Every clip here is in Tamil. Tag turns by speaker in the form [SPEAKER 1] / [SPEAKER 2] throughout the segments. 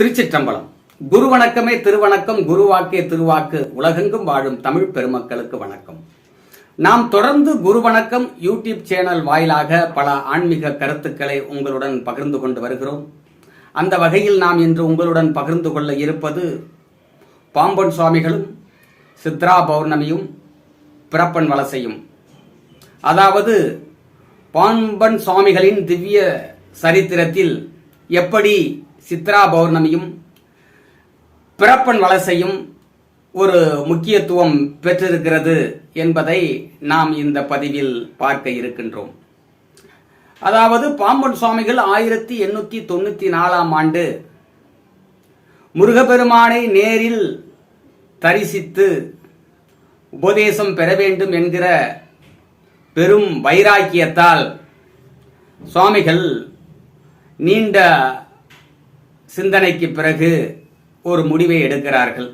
[SPEAKER 1] திருச்சிற்றம்பலம். குரு வணக்கமே திருவணக்கம் குருவாக்கே திருவாக்கு உலகெங்கும் வாழும் தமிழ் பெருமக்களுக்கு வணக்கம். நாம் தொடர்ந்து குரு வணக்கம் யூடியூப் சேனல் வாயிலாக பல ஆன்மீக கருத்துக்களை உங்களுடன் பகிர்ந்து கொண்டு வருகிறோம். அந்த வகையில் நாம் இன்று உங்களுடன் பகிர்ந்து கொள்ள இருப்பது பாம்பன் சுவாமிகளும் சித்ரா பௌர்ணமியும் பிறப்பன் வலசையும். அதாவது பாம்பன் சுவாமிகளின் திவ்ய சரித்திரத்தில் எப்படி சித்ரா பௌர்ணமியும் பிறப்பன் வலசையும் ஒரு முக்கியத்துவம் பெற்றிருக்கிறது என்பதை நாம் இந்த பதிவில் பார்க்க இருக்கின்றோம். அதாவது பாம்பன் சுவாமிகள் ஆயிரத்தி எண்ணூத்தி தொண்ணூத்தி நாலாம் ஆண்டு முருகப்பெருமானை நேரில் தரிசித்து உபதேசம் பெற வேண்டும் என்கிற பெரும் வைராக்கியத்தால் சுவாமிகள் நீண்ட சிந்தனைக்கு பிறகு ஒரு முடிவை எடுக்கிறார்கள்.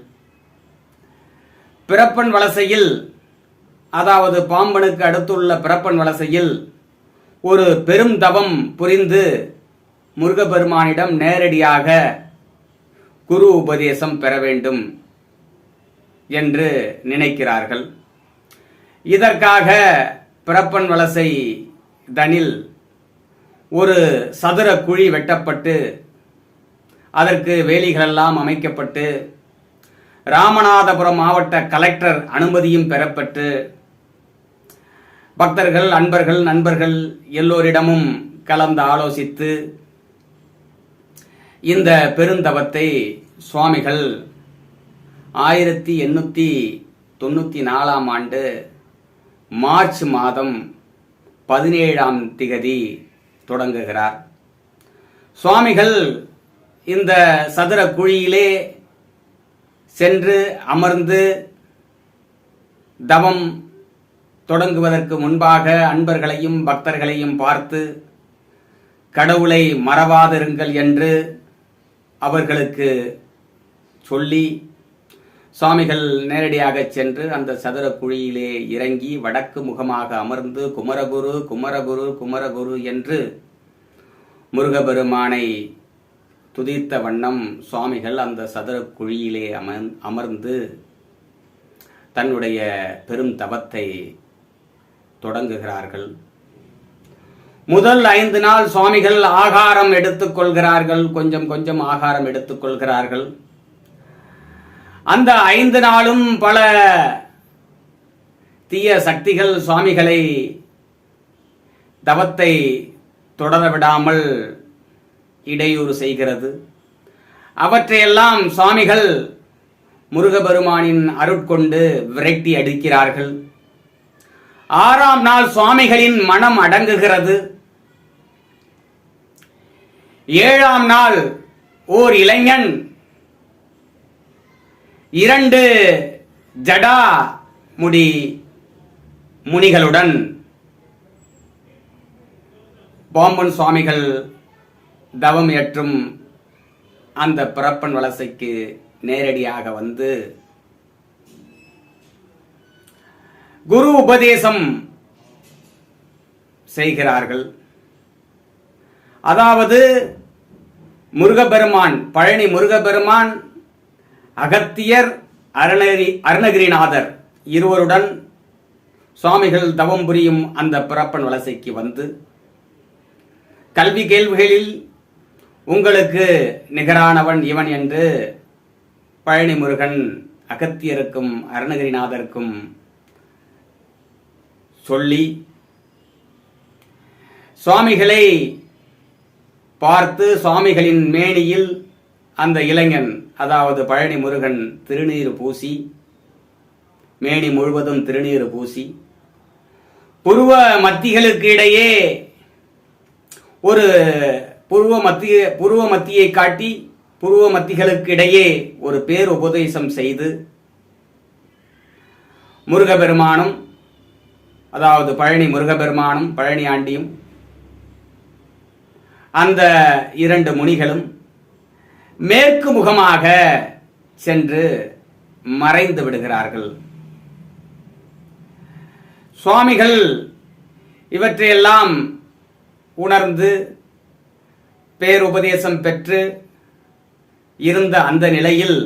[SPEAKER 1] பிறப்பன் வலசையில் அதாவது பாம்பனுக்கு அடுத்துள்ள பிறப்பன் வலசையில் ஒரு பெரும் தவம் புரிந்து முருகப்பெருமானிடம் நேரடியாக குரு உபதேசம் பெற வேண்டும் என்று நினைக்கிறார்கள். இதற்காக பிறப்பன் வலசை தனில் ஒரு சதுர குழி வெட்டப்பட்டு அதற்கு வேலிகளெல்லாம் அமைக்கப்பட்டு ராமநாதபுரம் மாவட்ட கலெக்டர் அனுமதியும் பெறப்பட்டு பக்தர்கள் அன்பர்கள் நண்பர்கள் எல்லோரிடமும் கலந்து ஆலோசித்து இந்த பெருந்தவத்தை சுவாமிகள் ஆயிரத்தி எண்ணூற்றி தொண்ணூற்றி நாலாம் ஆண்டு மார்ச் மாதம் பதினேழாம் திகதி தொடங்குகிறார். சுவாமிகள் இந்த சதுர குழியிலே சென்று அமர்ந்து தவம் தொடங்குவதற்கு முன்பாக அன்பர்களையும் பக்தர்களையும் பார்த்து கடவுளை மறவாதிருங்கள் என்று அவர்களுக்கு சொல்லி சுவாமிகள் நேரடியாக சென்று அந்த சதுர குழியிலே இறங்கி வடக்கு முகமாக அமர்ந்து குமரகுரு குமரகுரு குமரகுரு என்று முருகபெருமானை துதித்த வண்ணம் சுவாமிகள் அந்த சதுர குழியிலே அமர் அமர்ந்து தன்னுடைய பெரும் தவத்தை தொடங்குகிறார்கள். முதல் ஐந்து நாள் சுவாமிகள் ஆகாரம் எடுத்துக்கொள்கிறார்கள் கொஞ்சம் கொஞ்சம் ஆகாரம் எடுத்துக்கொள்கிறார்கள் அந்த ஐந்து நாளும் பல தீய சக்திகள் சுவாமிகளை தவத்தை தொடர விடாமல் இடையூறு செய்கிறது. அவற்றையெல்லாம் சுவாமிகள் முருகபெருமானின் அருட்கொண்டு விரட்டி அடிக்கிறார்கள். ஆறாம் நாள் சுவாமிகளின் மனம் அடங்குகிறது. ஏழாம் நாள் ஓர் இளைஞன் இரண்டு ஜடா முடி முனிகளுடன் பாம்பன் சுவாமிகள் தவம் ஏற்றும் அந்த பிறப்பன் வலசைக்கு நேரடியாக வந்து குரு உபதேசம் செய்கிறார்கள். அதாவது முருகபெருமான் பழனி முருகபெருமான் அகத்தியர் அருணகிரி அருணகிரிநாதர் இருவருடன் சுவாமிகள் தவம் புரியும் அந்த பிறப்பன் வலசைக்கு வந்து கல்வி கேள்விகளில் உங்களுக்கு நிகரானவன் இவன் என்று பழனி முருகன் அகத்தியருக்கும் அருணகிரிநாதருக்கும் சொல்லி சுவாமிகளை பார்த்து சுவாமிகளின் மேனியில் அந்த இளைஞன் அதாவது பழனி முருகன் திருநீர் பூசி மேனி முழுவதும் திருநீர் பூசி புருவ மத்திகளுக்கு இடையே ஒரு புருவ மத்திய புருவ மத்தியை காட்டி புருவ மத்திகளுக்கு இடையே ஒரு பேர் உபதேசம் செய்து முருகபெருமானும் அதாவது பழனி முருகபெருமானும் பழனி ஆண்டியும் அந்த இரண்டு முனிகளும் மேற்கு முகமாக சென்று மறைந்து விடுகிறார்கள். சுவாமிகள் இவற்றையெல்லாம் உணர்ந்து பேருபதேசம் பெற்று இருந்த அந்த நிலையில்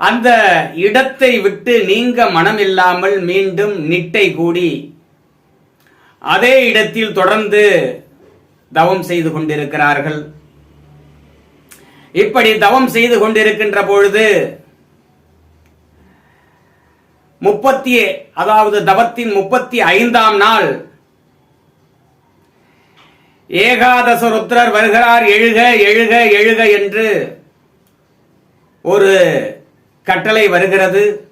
[SPEAKER 1] அந்த இடத்தை விட்டு நீங்க மனமில்லாமல் மீண்டும் நிட்டை கூடி அதே இடத்தில் தொடர்ந்து தவம் செய்து கொண்டிருக்கிறார்கள். இப்படி தவம் செய்து கொண்டிருக்கின்ற பொழுது முப்பத்தி அதாவது தவத்தின் முப்பத்தி ஐந்தாம் நாள் ஏகாதச ருத்ரர் வருகிறார். எழுக எழுக எழுக என்று ஒரு கட்டளை வருகிறது.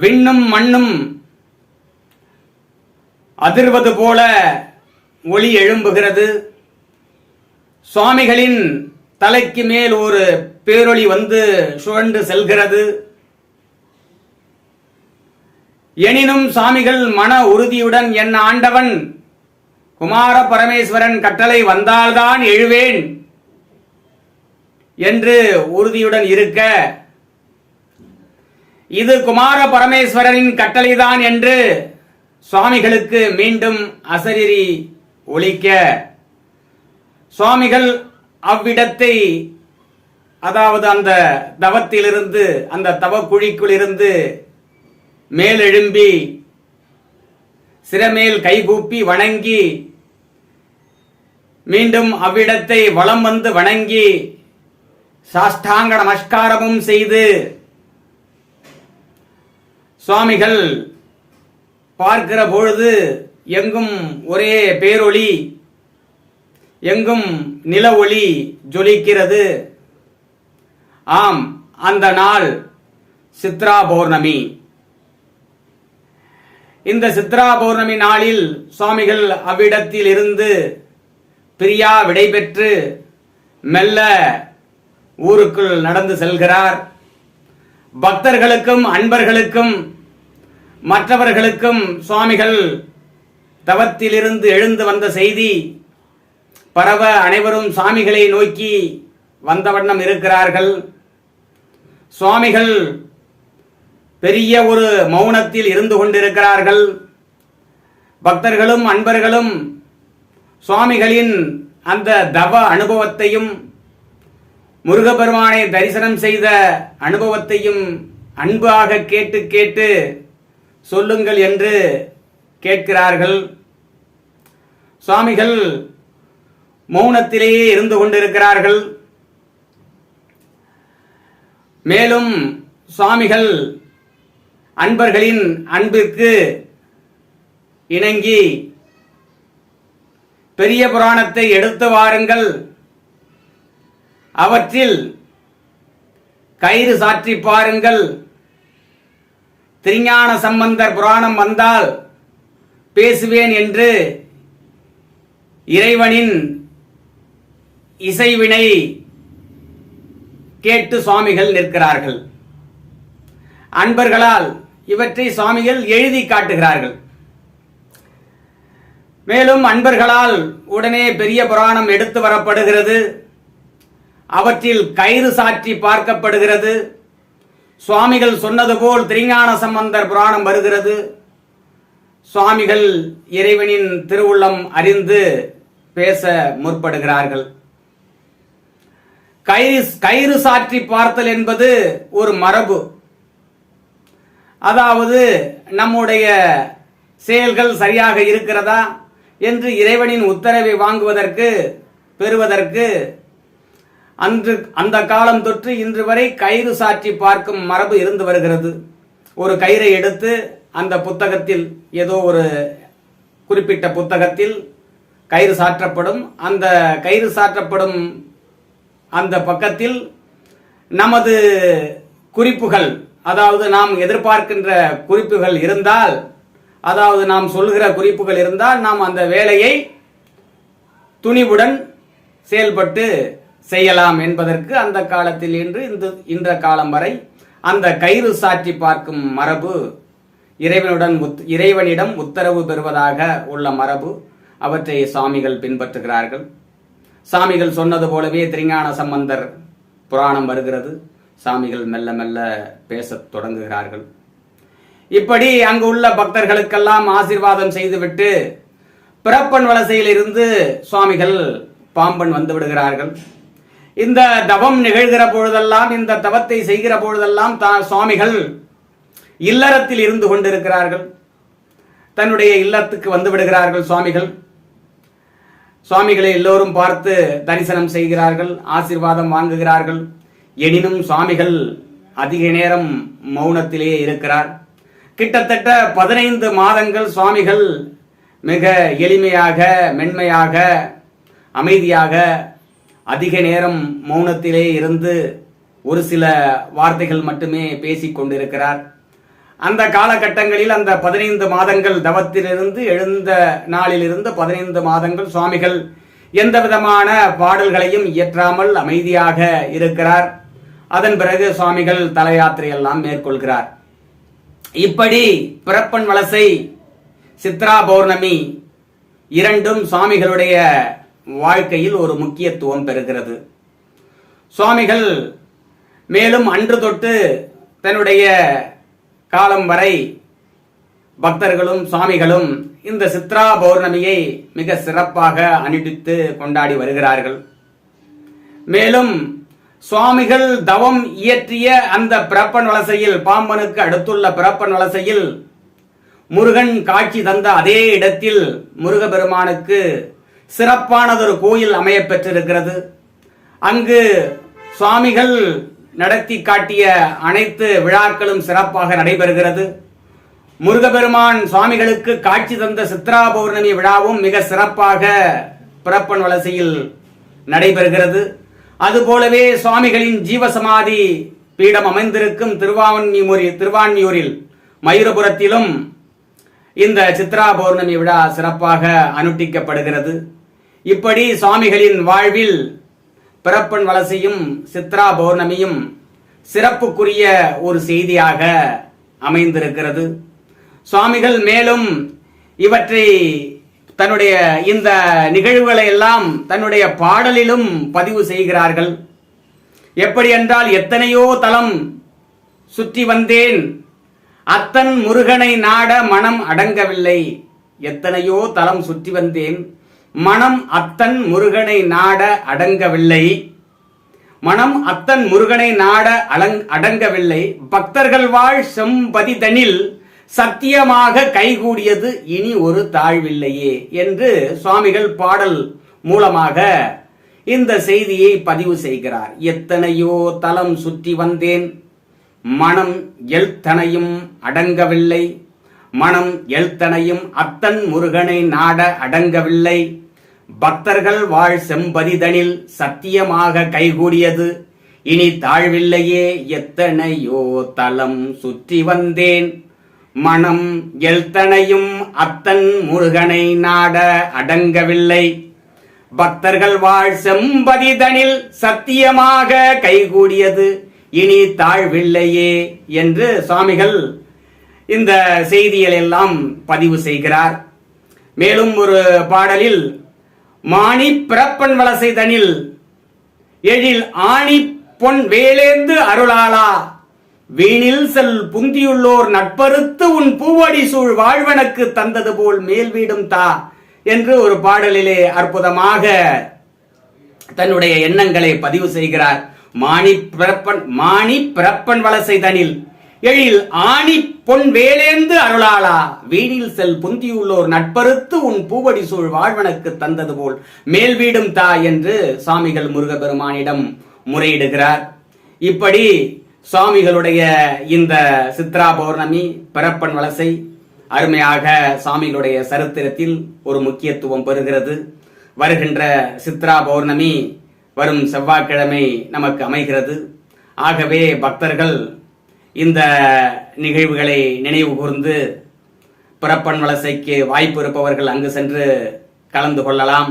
[SPEAKER 1] விண்ணும் மண்ணும் அதிர்வது போல ஒளி எழும்புகிறது. சுவாமிகளின் தலைக்கு மேல் ஒரு பேரொளி வந்து சுழண்டு செல்கிறது. எனினும் சாமிகள் மன உறுதியுடன் என் ஆண்டவன் குமார பரமேஸ்வரன் கட்டளை வந்தால்தான் எழுவேன் என்று உறுதியுடன் இருக்க இது குமார பரமேஸ்வரனின் கட்டளைதான் என்று சுவாமிகளுக்கு மீண்டும் அசரிரி ஒழிக்க சுவாமிகள் அவ்விடத்தை அதாவது அந்த தவத்திலிருந்து அந்த தவக்குழிக்குள்ளிருந்து மேலெழும்பி சிரமேல் கைகூப்பி வணங்கி மீண்டும் அவ்விடத்தை வலம் வந்து வணங்கி சாஷ்டாங்க நமஸ்காரமும் செய்து சுவாமிகள் பார்க்கிற பொழுது எங்கும் ஒரே பேரொளி எங்கும் நில ஒளி ஜொலிக்கிறது. ஆம் அந்த நாள் சித்ரா பௌர்ணமி. இந்த சித்ரா பௌர்ணமி நாளில் சுவாமிகள் அவ்விடத்தில் இருந்து பிரியா விடைபெற்று மெல்ல ஊருக்குள் நடந்து செல்கிறார். பக்தர்களுக்கும் அன்பர்களுக்கும் மற்றவர்களுக்கும் சுவாமிகள் தவத்திலிருந்து எழுந்து வந்த செய்தி பரவ அனைவரும் சாமிகளை நோக்கி வந்த வண்ணம் இருக்கிறார்கள். சுவாமிகள் பெரிய ஒரு மௌனத்தில் இருந்து கொண்டிருக்கிறார்கள். பக்தர்களும் அன்பர்களும் சுவாமிகளின் அந்த தவ அனுபவத்தையும் முருகப்பெருமானை தரிசனம் செய்த அனுபவத்தையும் அன்பாக கேட்டு கேட்டு சொல்லுங்கள் என்று கேட்கிறார்கள். சுவாமிகள் மௌனத்திலேயே இருந்து கொண்டிருக்கிறார்கள். மேலும் சுவாமிகள் அன்பர்களின் அன்பிற்கு இணங்கி பெரிய புராணத்தை எடுத்து வாருங்கள். அவற்றில் கயிறு சாற்றி பாருங்கள். திருஞான சம்பந்தர் புராணம் வந்தால் பேசுவேன் என்று இறைவனின் இசைவினை கேட்டு சுவாமிகள் நிற்கிறார்கள். அன்பர்களால் இவற்றை சுவாமிகள் எழுதி காட்டுகிறார்கள். மேலும் அன்பர்களால் உடனே பெரிய புராணம் எடுத்து வரப்படுகிறது. அவற்றில் கயிறு சாற்றி பார்க்கப்படுகிறது. சுவாமிகள் சொன்னது போல் திருஞான சம்பந்தர் புராணம் வருகிறது. சுவாமிகள் இறைவனின் திருவுள்ளம் அறிந்து பேச முற்படுகிறார்கள். கயிறு கயிறு சாற்றி பார்த்தல் என்பது ஒரு மரபு. அதாவது நம்முடைய செயல்கள் சரியாக இருக்கிறதா என்று இறைவனின் உத்தரவை வாங்குவதற்கு பெறுவதற்கு அன்று அந்த காலம் தொற்று இன்று வரை கயிறு சாற்றி பார்க்கும் மரபு இருந்து வருகிறது. ஒரு கயிறை எடுத்து அந்த புத்தகத்தில் ஏதோ ஒரு குறிப்பிட்ட புத்தகத்தில் கயிறு சாற்றப்படும். அந்த கயிறு சாற்றப்படும் அந்த பக்கத்தில் நமது குறிப்புகள் அதாவது நாம் எதிர்பார்க்கின்ற குறிப்புகள் இருந்தால் அதாவது நாம் சொல்கிற குறிப்புகள் இருந்தால் நாம் அந்த வேலையை துணிவுடன் செயல்பட்டு செய்யலாம் என்பதற்கு அந்த காலத்தில் இன்று இந்த இன்ற காலம் வரை அந்த கயிறு சாற்றி பார்க்கும் மரபு இறைவனுடன் உத்- இறைவனிடம் உத்தரவு பெறுவதாக உள்ள மரபு அவற்றை சாமிகள் பின்பற்றுகிறார்கள். சாமிகள் சொன்னது போலவே திருஞான சம்பந்தர் புராணம் வருகிறது. சாமிகள் மெல்ல மெல்ல பேசத் தொடங்குகிறார்கள். இப்படி அங்கு உள்ள பக்தர்களுக்கெல்லாம் ஆசீர்வாதம் செய்துவிட்டு பிறப்பன் வலசையில் இருந்து சுவாமிகள் பாம்பன் வந்து விடுகிறார்கள். இந்த தவம் நிகழ்கிற பொழுதெல்லாம் இந்த தவத்தை செய்கிற பொழுதெல்லாம் தா சுவாமிகள் இல்லறத்தில் இருந்து கொண்டிருக்கிறார்கள். தன்னுடைய இல்லத்துக்கு வந்து விடுகிறார்கள் சுவாமிகள். சுவாமிகளை எல்லோரும் பார்த்து தரிசனம் செய்கிறார்கள் ஆசீர்வாதம் வாங்குகிறார்கள். எனினும் சுவாமிகள் அதிக நேரம் மௌனத்திலே இருக்கிறார். கிட்டத்தட்ட பதினைந்து மாதங்கள் சுவாமிகள் மிக எளிமையாக மென்மையாக அமைதியாக அதிக நேரம் மௌனத்திலே இருந்து ஒரு சில வார்த்தைகள் மட்டுமே பேசிக் கொண்டிருக்கிறார். அந்த காலகட்டங்களில் அந்த பதினைந்து மாதங்கள் தவத்திலிருந்து எழுந்த நாளிலிருந்து பதினைந்து மாதங்கள் சுவாமிகள் எந்த விதமான பாடல்களையும் இயற்றாமல் அமைதியாக இருக்கிறார். அதன் பிறகு சுவாமிகள் தல யாத்திரையெல்லாம் மேற்கொள்கிறார். இப்படி பிறப்பன் வலசை சித்ரா பௌர்ணமி இரண்டும் சுவாமிகளுடைய வாழ்க்கையில் ஒரு முக்கியத்துவம் பெறுகிறது. சுவாமிகள் மேலும் அன்று தொட்டு தன்னுடைய காலம் வரை பக்தர்களும் சுவாமிகளும் இந்த சித்ரா பௌர்ணமியை மிக சிறப்பாக அனுட்டித்து கொண்டாடி வருகிறார்கள். மேலும் சுவாமிகள் தவம் இயற்றிய அந்த பிறப்பன் வலசையில் பாம்பனுக்கு அடுத்துள்ள பிறப்பன் வலசையில் முருகன் காட்சி தந்த அதே இடத்தில் முருகபெருமானுக்கு சிறப்பானதொரு கோயில் அமைய பெற்றிருக்கிறது. அங்கு சுவாமிகள் நடத்தி காட்டிய அனைத்து விழாக்களும் சிறப்பாக நடைபெறுகிறது. முருகபெருமான் சுவாமிகளுக்கு காட்சி தந்த சித்ரா பௌர்ணமி விழாவும் மிக சிறப்பாக பிறப்பன் வலசையில் நடைபெறுகிறது. அதுபோலவே சுவாமிகளின் ஜீவசமாதி பீடம் அமைந்திருக்கும் திருவான்மியூரில் திருவான்மியூரில் மயூரபுரத்திலும் இந்த சித்ரா பௌர்ணமி விழா சிறப்பாக அனுட்டிக்கப்படுகிறது. இப்படி சுவாமிகளின் வாழ்வில் பிறப்பன் வலசையும் சித்ரா பௌர்ணமியும் சிறப்புக்குரிய ஒரு செய்தியாக அமைந்திருக்கிறது. சுவாமிகள் மேலும் இவற்றை தன்னுடைய இந்த நிகழ்வுகளை எல்லாம் தன்னுடைய பாடலிலும் பதிவு செய்கிறார்கள். எப்படி என்றால் எத்தனையோ தலம் சுற்றி வந்தேன். அத்தன் முருகனை நாட மனம் அடங்கவில்லை. எத்தனையோ தலம் சுற்றி வந்தேன். மனம் அத்தன் முருகனை நாட அடங்கவில்லை. மனம் அத்தன் முருகனை நாட அடங்கவில்லை. பக்தர்கள் வாழ் செம்பதிதனில் சத்தியமாக கைகூடியது இனி ஒரு தாழ்வில்லையே என்று சுவாமிகள் பாடல் மூலமாக இந்த செய்தியை பதிவு செய்கிறார். எத்தனையோ தலம் சுற்றி வந்தேன். மனம் எழுத்தனையும் அடங்கவில்லை. மனம் எழுத்தனையும் அத்தன் முருகனை நாட அடங்கவில்லை. பக்தர்கள் வாழ் செம்பதிதனில் சத்தியமாக கைகூடியது. இனி தாழ்வில்லையே. எத்தனையோ தலம் சுற்றி வந்தேன். மனம் எழுத்தனையும் அத்தன் முருகனை நாட அடங்கவில்லை. பக்தர்கள் வாழ் செம்பதிதனில் சத்தியமாக கைகூடியது. இனி தாழ்வில்லையே என்று சுவாமிகள் இந்த செய்திகள் எல்லாம் பதிவு செய்கிறார். மேலும் ஒரு பாடலில் மாணி பிறப்பன் வலசைதனில் எழில் ஆணி பொன் வேலேந்து அருளாளா. வீணில் செல் புந்தியுள்ளோர் நட்பறுத்து உன் பூவடி சூழ் வாழ்வனுக்கு தந்தது போல் மேல் வீடும் தா என்று ஒரு பாடலிலே அற்புதமாக தன்னுடைய எண்ணங்களை பதிவு செய்கிறார். மாணி பிறப்பன் மாணி பிறப்பன் வலசை தனில் எழில் ஆணி பொன் வேலேந்து அருளாளா. வீணில் செல் புந்தியுள்ளோர் நட்பறுத்து உன் பூவடி சூழ் வாழ்வனுக்கு தந்தது போல் மேல் வீடும் தா என்று சாமிகள் முருகபெருமானிடம் முறையிடுகிறார். இப்படி சுவாமிகளுடைய இந்த சித்ரா பௌர்ணமி பிறப்பன் வலசை அருமையாக சாமிகளுடைய சரித்திரத்தில் ஒரு முக்கியத்துவம் பெறுகிறது. வருகின்ற சித்ரா பௌர்ணமி வரும் செவ்வாய்க்கிழமை நமக்கு அமைகிறது. ஆகவே பக்தர்கள் இந்த நிகழ்வுகளை நினைவு கூர்ந்து பிறப்பன் வலசைக்கு வாய்ப்பு இருப்பவர்கள் அங்கு சென்று கலந்து கொள்ளலாம்.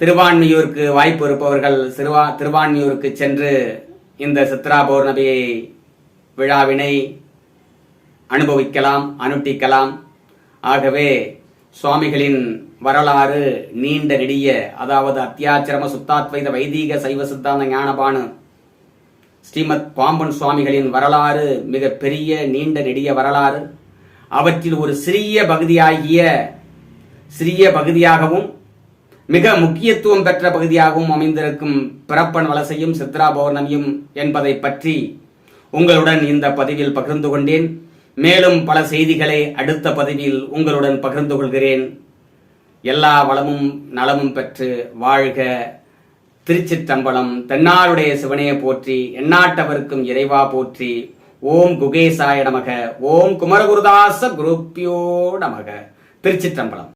[SPEAKER 1] திருவான்மியூருக்கு வாய்ப்பு இருப்பவர்கள் சிறுவா திருவான்மியூருக்கு சென்று இந்த சித்ரா பௌர்ணமி விழாவினை அனுபவிக்கலாம் அனுட்டிக்கலாம். ஆகவே சுவாமிகளின் வரலாறு நீண்ட நெடிய அதாவது அத்தியாச்சிரம சுத்தாத்வைத வைதீக சைவ சித்தாந்த ஞானபானு ஸ்ரீமத் பாம்பன் சுவாமிகளின் வரலாறு மிக பெரிய நீண்ட நெடிய வரலாறு. அவற்றில் ஒரு சிறிய பகுதியாகிய சிறிய பகுதியாகவும் மிக முக்கியத்துவம் பெற்ற பகுதியாகவும் அமைந்திருக்கும் பிறப்பன் வலசையும் சித்ரா பௌர்ணமியும் என்பதை பற்றி உங்களுடன் இந்த பதிவில் பகிர்ந்து கொண்டேன். மேலும் பல செய்திகளை அடுத்த பதிவில் உங்களுடன் பகிர்ந்து கொள்கிறேன். எல்லா வளமும் நலமும் பெற்று வாழ்க. திருச்சிற்றம்பலம் தென்னாருடைய சிவனையை போற்றி எண்ணாட்டவருக்கும் இறைவா போற்றி. ஓம் குகேசாய நமக ஓம் குமரகுருதாச குருப்பியோ நமக. திருச்சிற்றம்பலம்.